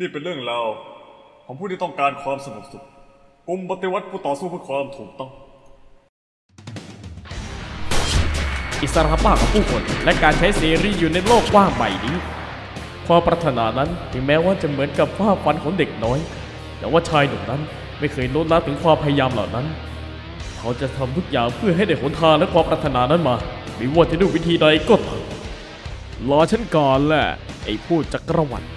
นี่เป็นเรื่องราวของผู้ที่ต้องการความสงบสุขกลุ่มปฏิวัติผู้ต่อสู้เพื่อความถูกต้อง อิสรภาพของผู้คนและการใช้เสรีอยู่ในโลกกว้างใบนี้ ความปรารถนานั้นถึงแม้ว่าจะเหมือนกับภาพฝันของเด็กน้อย แต่ว่าชายหนุ่มนั้นไม่เคยลดละถึงความพยายามเหล่านั้น เขาจะทำทุกอย่างเพื่อให้ได้หนทางและความปรารถนานั้นมาไม่ว่าจะด้วยวิธีใดก็เถอะรอฉันก่อนแหละไอ้ผู้จักรวรรดิ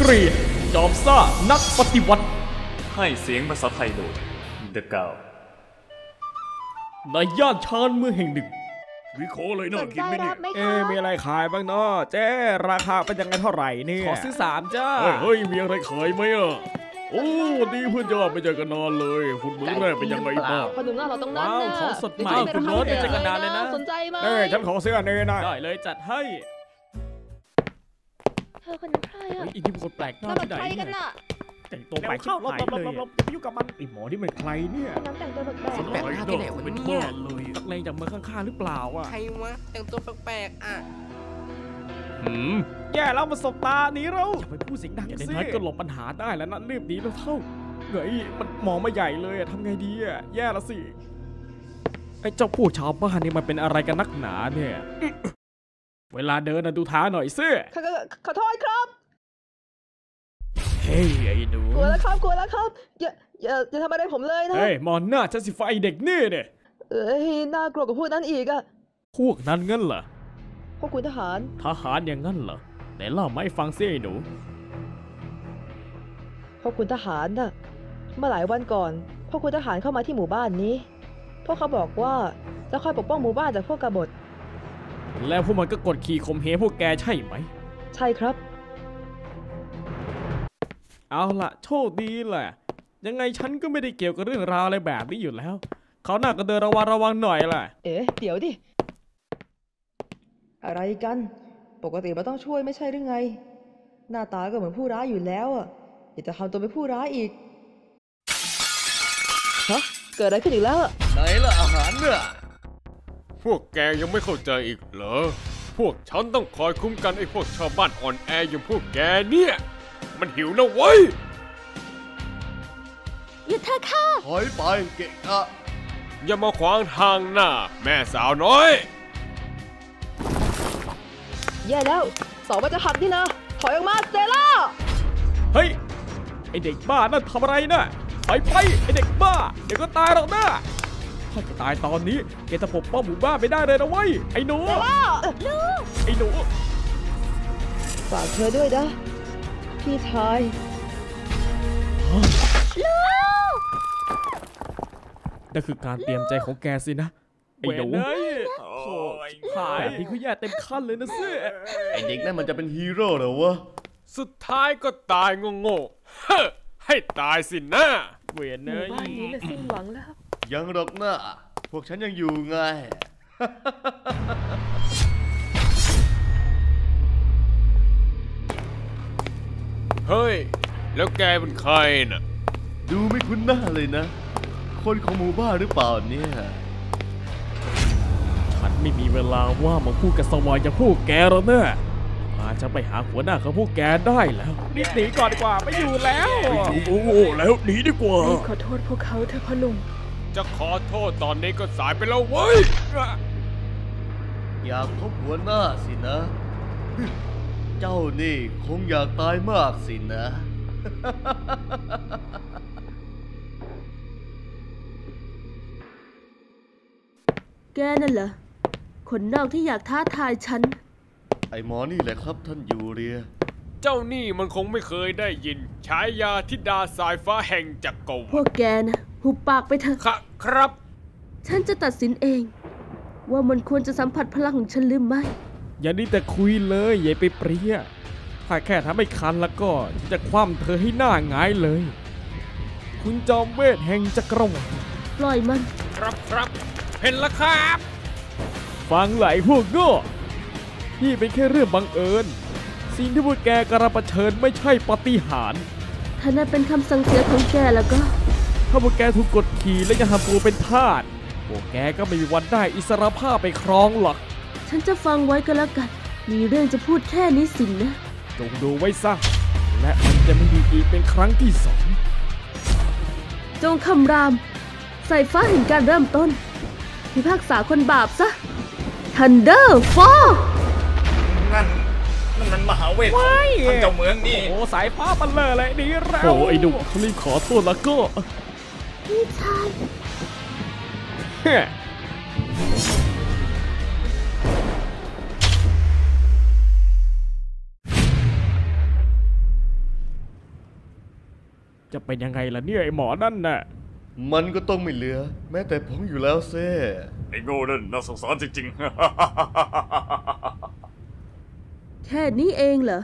เกรียนจอมซ่านักปฏิวัติ ให้เสียงภาษาไทยโดย The g a l ในย่านชานเมืองแห่งหนึ่งวิเคราะห์เลยน่าสนกิใจนไหมเนี่รัยบไหมเอ๊คะมีอะไรขายบ้างเนาะเจ๊ราคาเป็นยังไงเท่าไหร่เนี่ยขอซื้อสามจ้าเฮ้ยเฮ้ยมีอะไรขายไหมอะโอ้ดีเพื่อนยอดไม่เจอกันนานเลยคุณมื้อแรกเป็นยังไงบ้างขนมหน้าเราต้องนั่นว้าวนะของสดใหม่เยวคุณโน้ตจะเจอกันนานเลยนะสนใจไหมเอ้ยฉันขอซื้ออันนี้นะได้เลยจัดให้เธ อคนนั้นใครอะเฮ้ยอีนี่เป็นคนแปลกหน้าแล้วมันที่ไหนใครเนี่กัยนน่ะแต่งตัวแปลกเข้าเข้าลบหายลบเลลยบลบอย่าไปยุ่งกับมันไอหมอที่เป็นใครเนี่ยคนนั้นแต่งตัวแปลกคนๆแปลกนะหน้าที่ไหนวะเป็นบ้าเลยนักเลงจากเมืองข้างๆหรือเปล่าอะใครวะแต่งตัวแปลกๆอะหืมแย่แล้วมันสบตาหนีเราอย่าไปพูดเสียงดังอย่างสิน้อยๆก็หลบปัญหาได้แล้วนะรีบหนีแล้วเท่าเฮ้ยมันมองมาใหญ่เลยอะทำไงดีอะแย่ละสิไอ้เจ้าพวกชาวบ้านนี่มันเป็นอะไรกันนักหนาเนี่ย เวลาเดินนะดูเท้าหน่อยสิขอขอขอโทษครับ เฮ้ยไอ้หนู กลัวแล้วครับ กลัวแล้วครับ อย่า อย่าอย่าทำอะไรผมเลยนะ เฮ้ยมอนหน้าฉันสิฟ้าไอเด็กนี่เนี่ย เอ้ย น่ากลัวกว่าพวกนั้นอีกอะพวกนั้นงั้นเหรอ พวกคุณทหาร ทหารอย่างนั้นเหรอไหนเล่ามาให้ฟังสิไอ้หนู พวกคุณทหารน่ะ เมื่อหลายวันก่อน พวกคุณทหารเข้ามาที่หมู่บ้านนี้ พวกเขาบอกว่าจะคอยปกป้องหมู่บ้านจากพวกกบฏ แล้วพวกมันก็กดขี่ข่มเหงพวกแกใช่ไหม ใช่ครับ เอาล่ะโชคดีแหละ ยังไงฉันก็ไม่ได้เกี่ยวกับเรื่องราวอะไรแบบนี้อยู่แล้ว เขาหน้าก็เดินระวังระวังหน่อยแหละเอ๊ะเดี๋ยวดิ อะไรกัน ปกติมันต้องช่วยไม่ใช่หรือไง หน้าตาก็เหมือนผู้ร้ายอยู่แล้วอะอยากจะทำตัวเป็นผู้ร้ายอีกฮะเกิดอะไรขึ้นอีกแล้วอะไหนล่ะอาหารเนี่ยพ วกแกยังไม่เข้าใจอีกเหรอ พวกฉันต้องคอยคุ้มกันไอ้พวกชาวบ้านอ่อนแออย่างพวกแกเนี่ย มันหิวนะเว้ยหยุดเถอะค่ะ ถอยไปเกะกะอย่ามาขวางทางหน้า แม่สาวน้อย แย่แล้วเสามันจะหักนี่นะ ถอยออกมาเซล่า เฮ้ย ไอเด็กบ้านั่นทำอะไรน่ะไปไปไอเด็กบ้า เดี๋ยวก็ตายหรอกนะ ถ้าจะตายตอนนี้แกจะปกป้องหมู่บ้านไม่ได้เลยนะเว้ยไอ้หนูไอ้หนูฝากเธอด้วยนะ พี่ชายนั่นคือการเตรียมใจของแกสินะ ไอ้หนูเว้ยโอ้ยหายแบบนี้เขาแย่เต็มขั้นเลยนะสิไอเด็กนั่นมันจะเป็นฮีโร่เหรอวะ สุดท้ายก็ตายโง่ๆเฮ้อให้ตายสินะเวียนหเนมู่ยบ้านนี้น่ะสิ้นหวังแล้ว ยังหรอกนะพวกฉันยังอยู่ไง เฮ้ย แล้วแกเป็นใครน่ะ ดูไม่คุ้นหน้าเลยนะ คนของหมู่บ้านหรือเปล่าเนี่ยฉันไม่มีเวลาว่ามาพูดกับสวายอย่างพวกแกหรอกเนอะอาจะไปหาหัวหน้าของพวกแกได้แล้วรีบหนีก่อนดีกว่าไม่อยู่แล้ว โอ้โหแล้วหนีดีกว่า ขอโทษพวกเขาเถอะพ่อหนุ่ม จะขอโทษตอนนี้ก็สายไปแล้วเว้ย อยากพบหัวหน้าสินะ เจ้านี่คงอยากตายมากสินะ แกนั่นเหรอ คนนอกที่อยากท้าทายฉัน ไอหมอนี่แหละครับท่านยูเรีย เจ้านี่มันคงไม่เคยได้ยินฉายาธิดาสายฟ้าแห่งจักรวพวรรกดิแกนะ หุบปากไปเถอะค่ะครับ ฉันจะตัดสินเอง ว่ามันควรจะสัมผัสพลังของฉันหรือไม่ อย่านี่แต่คุยเลยอย่าไปเปรี้ยถ้าแค่ทำให้คันแล้วก็จะคว่ำเธอให้หน้าหงายเลย คุณจอมเวทแห่งจักรวรรดิปล่อยมัน ครับครับ เห็นแล้วครับ ฟังไหลพวกโง่ที่เป็นแค่เรื่องบังเอิญ สิ่งที่พวกแกกำลังเผชิญไม่ใช่ปาฏิหารย์ถ้านั่นเป็นคำสั่งเสียของแกแล้วก็ ถ้าพวกแกถูกกดขี่และยังทำตัวเป็นทาสพวกแกก็ไม่มีวันได้อิสรภาพไปครองหรอก ฉันจะฟังไว้ก็แล้วกัน มีเรื่องจะพูดแค่นี้สินนะ จงดูไว้ซะ และมันจะไม่มีอีกเป็นครั้งที่สองจงคำราม ใส่ฟ้าแห่งการเริ่มต้น พิพากษาคนบาปซะ Thunder Fall นั่นนั่นมันมหาเวทของท่านเจ้าเมืองนี่ โอ้ สายฟ้าบันเลอเลยดีแล้วโอ้ไอ้หนุ่มฉันรีบขอโทษแล้วก็ พี่ชายเฮ้ยจะเป็นยังไงล่ะเนี่ยไอ้หมอนั่นน่ะ มันก็ต้องไม่เหลือ แม้แต่ผมอยู่แล้วเซ่ไอ้โง่นั่นน่าสงสารจริงแค่นี้เองเหรอ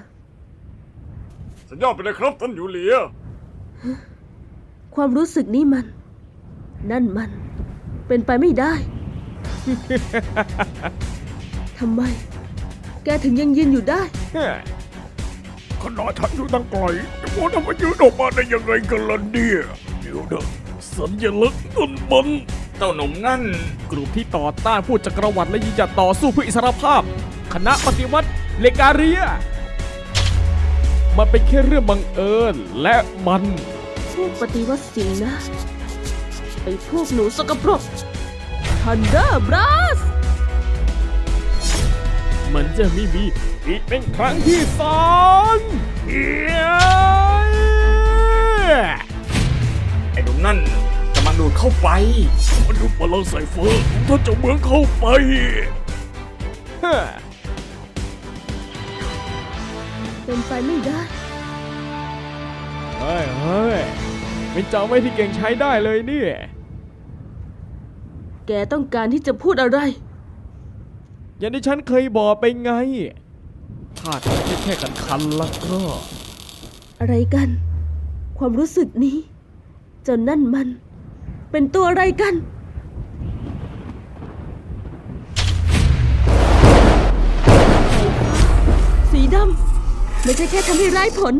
ๆสัญญาไปเลยครับท่านยูเลีย ความรู้สึกนี้มัน นั่นมัน เป็นไปไม่ได้ ทำไม แกถึงยังยืนอยู่ได้เฮ้ยขนาดฉันอยู่ตั้งไกลจะพูดทำไมยืนออกมาได้ยังไงกันล่ะเนี่ยเดี๋ยวนะสัญลักษณ์นั่นมันเจ้าหนุ่มนั่น กลุ่มที่ต่อต้านผู้จักรวรรดิและยืนหยัดต่อสู้เพื่ออิสรภาพ คณะปฏิวัติเลกาเรีย มันเป็นแค่เรื่องบังเอิญและมัน พวกปฏิวัติสิ่งนะ ไอ้พวกหนูสกปรก Thunder Blast มันจะไม่มีอีกเป็นครั้งที่สองเฮ้ยไอ้หนุ่มนั่นกำลังดูดเข้าไป มันดูพลังสายฟ้าของท่านเจ้าเมืองเข้าไปเฮ้ยเป็นไปไม่ได้เฮ้ยเฮ้ยเป็นจอไม่ที่เก่งใช้ได้เลยเนี่ยแกต้องการที่จะพูดอะไร อย่างที่ฉันเคยบอกไปไง ถ้าทำแค่แค่กันคันๆแล้วก็ อะไรกัน ความรู้สึกนี้จนนั่นมัน เป็นตัวอะไรกันสีดำไม่ใช่แค่ทำให้ร้ายผล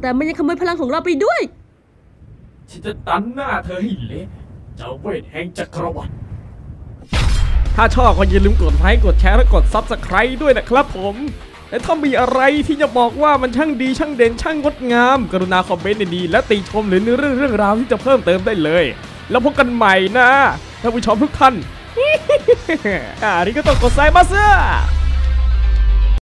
แต่มันยังขโมยพลังของเราไปด้วย ฉันจะตันหน้าเธอให้เละเจ้าเวทแห่งจักรวรรดิถ้าชอบก็อย่าลืมกดไลค์กดแชร์และกด Subscribe ด้วยนะครับผม และถ้ามีอะไรที่จะบอกว่ามันช่างดีช่างเด่นช่างงดงาม กรุณาคอมเมนต์ดีๆและติชมหรือเรื่องเรื่องราวที่จะเพิ่มเติมได้เลย แล้วพบกันใหม่นะท่านผู้ชมทุกท่านอ่านี่ก็ต้องกดไซมาเซอร์